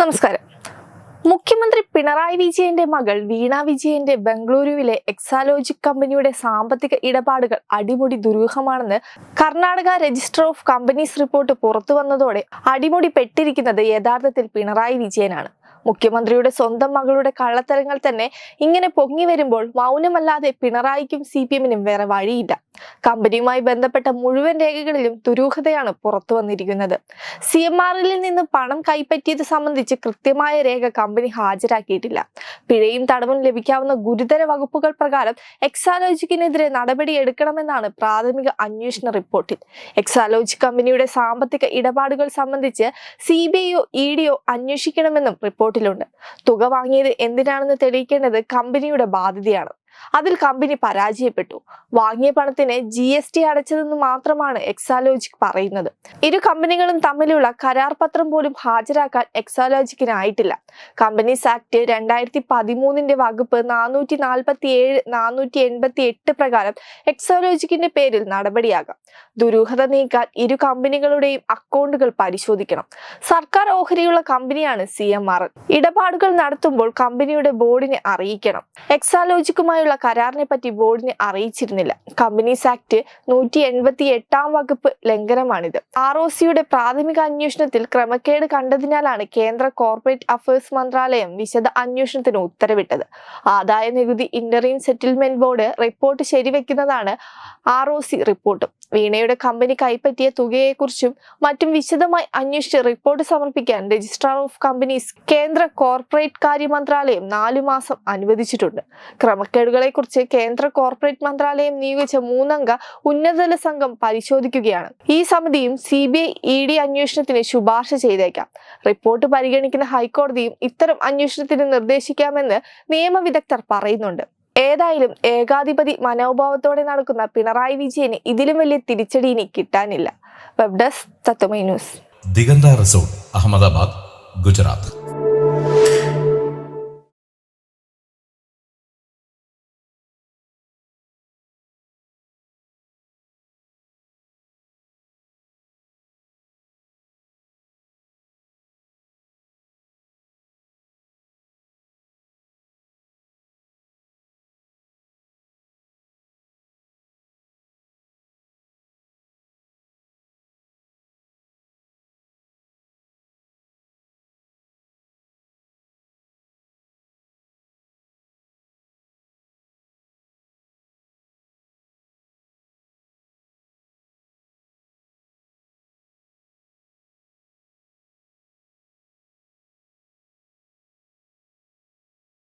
നമസ്കാരം. മുഖ്യമന്ത്രി പിണറായി വിജയന്റെ മകൾ വീണ വിജയന്റെ ബംഗളൂരുവിലെ എക്സാലോജിക് കമ്പനിയുടെ സാമ്പത്തിക ഇടപാടുകൾ അടിമുടി ദുരൂഹമാണെന്ന് Karnataka register of companies report പുറത്തു വന്നതോടെ അടിമുടി പെട്ടിരിക്കുന്നത് യഥാർത്ഥത്തിൽ പിണറായി വിജയനാണ്. മുഖ്യമന്ത്രിയുടെ സ്വന്തം മകളുടെ കള്ളത്തരങ്ങൾ തന്നെ ഇങ്ങനെ പൊങ്ങി വരുമ്പോൾ മൗനമല്ലാതെ പിണറായിക്കും സി പി എമ്മിനും വേറെ വഴിയില്ല. കമ്പനിയുമായി ബന്ധപ്പെട്ട മുഴുവൻ രേഖകളിലും ദുരൂഹതയാണ് പുറത്തു വന്നിരിക്കുന്നത്. സി എം ആറിൽ നിന്ന് പണം കൈപ്പറ്റിയത് സംബന്ധിച്ച് കൃത്യമായ രേഖ കമ്പനി ഹാജരാക്കിയിട്ടില്ല. പിഴയും തടവും ലഭിക്കാവുന്ന ഗുരുതര വകുപ്പുകൾ പ്രകാരം എക്സാലോജിക്കിനെതിരെ നടപടി എടുക്കണമെന്നാണ് പ്രാഥമിക അന്വേഷണ റിപ്പോർട്ടിൽ. എക്സാലോജി കമ്പനിയുടെ സാമ്പത്തിക ഇടപാടുകൾ സംബന്ധിച്ച് സി ബി ഐയോ ഇ ഡിയോ അന്വേഷിക്കണമെന്നും റിപ്പോർട്ടിലുണ്ട്. തുക വാങ്ങിയത് എന്തിനാണെന്ന് തെളിയിക്കേണ്ടത് കമ്പനിയുടെ ബാധ്യതയാണ്. അതിൽ കമ്പനി പരാജയപ്പെട്ടു. വാങ്ങിയ പണത്തിന് ജി എസ് ടി അടച്ചതെന്ന് മാത്രമാണ് എക്സാലോജിക് പറയുന്നത്. ഇരു കമ്പനികളും തമ്മിലുള്ള കരാർ പത്രം പോലും ഹാജരാക്കാൻ എക്സാലോജിക്കിനായിട്ടില്ല കമ്പനീസ് ആക്ട് രണ്ടായിരത്തി പതിമൂന്നിന്റെ വകുപ്പ് നാനൂറ്റി നാൽപ്പത്തി ഏഴ് നാനൂറ്റി എൺപത്തി എട്ട് പ്രകാരം എക്സാലോജിക്കിന്റെ പേരിൽ നടപടിയാകാം. ദുരൂഹത നീക്കാൻ ഇരു കമ്പനികളുടെയും അക്കൗണ്ടുകൾ പരിശോധിക്കണം. സർക്കാർ ഓഹരിയുള്ള കമ്പനിയാണ് സി എം ആർ ഇടപാടുകൾ നടത്തുമ്പോൾ കമ്പനിയുടെ ബോർഡിനെ അറിയിക്കണം. എക്സാലോജിക്കുമായുള്ള കരാറിനെ പറ്റി ബോർഡിനെ അറിയിച്ചിരുന്നില്ല. കമ്പനീസ് ആക്ട് നൂറ്റി എൺപത്തി എട്ടാം വകുപ്പ് ലംഘനമാണിത്. ആർ ഒ സിയുടെ പ്രാഥമിക അന്വേഷണത്തിൽ ക്രമക്കേട് കണ്ടതിനാലാണ് കേന്ദ്ര കോർപ്പറേറ്റ് അഫയേഴ്സ് മന്ത്രാലയം വിശദ അന്വേഷണത്തിന് ഉത്തരവിട്ടത്. ആദായ നികുതി ഇന്ററീം സെറ്റിൽമെന്റ് ബോർഡ് റിപ്പോർട്ട് ശരിവെക്കുന്നതാണ് ആർ ഒ സി റിപ്പോർട്ട്. വീണയുടെ കമ്പനി കൈപ്പറ്റിയ തുകയെക്കുറിച്ചും മറ്റും വിശദമായി അന്വേഷിച്ച് റിപ്പോർട്ട് സമർപ്പിക്കാൻ രജിസ്ട്രാർ ഓഫ് കമ്പനീസ് കേന്ദ്ര കോർപ്പറേറ്റ് കാര്യ മന്ത്രാലയം നാലു മാസം അനുവദിച്ചിട്ടുണ്ട്. ക്രമക്കേടുകളെക്കുറിച്ച് കേന്ദ്ര കോർപ്പറേറ്റ് മന്ത്രാലയം നിയോഗിച്ച മൂന്നംഗ ഉന്നതതല സംഘം പരിശോധിക്കുകയാണ്. ഈ സമിതിയും C B I E D അന്വേഷണത്തിന് ശുപാർശ ചെയ്തേക്കാം. റിപ്പോർട്ട് പരിഗണിക്കുന്ന ഹൈക്കോടതിയും ഇത്തരം അന്വേഷണത്തിന് നിർദ്ദേശിക്കാമെന്ന് നിയമവിദഗ്ധർ പറയുന്നുണ്ട്. ഏതായാലും ഏകാധിപതി മനോഭാവത്തോടെ നടക്കുന്ന പിണറായി വിജയന് ഇതിലും വലിയ തിരിച്ചടി ഇനി കിട്ടാനില്ല. വെബ് ഡെസ്ക് തത്വമൈ ന്യൂസ് ദിഗന്ത റിസോർട്ട് അഹമ്മദാബാദ് ഗുജറാത്ത്.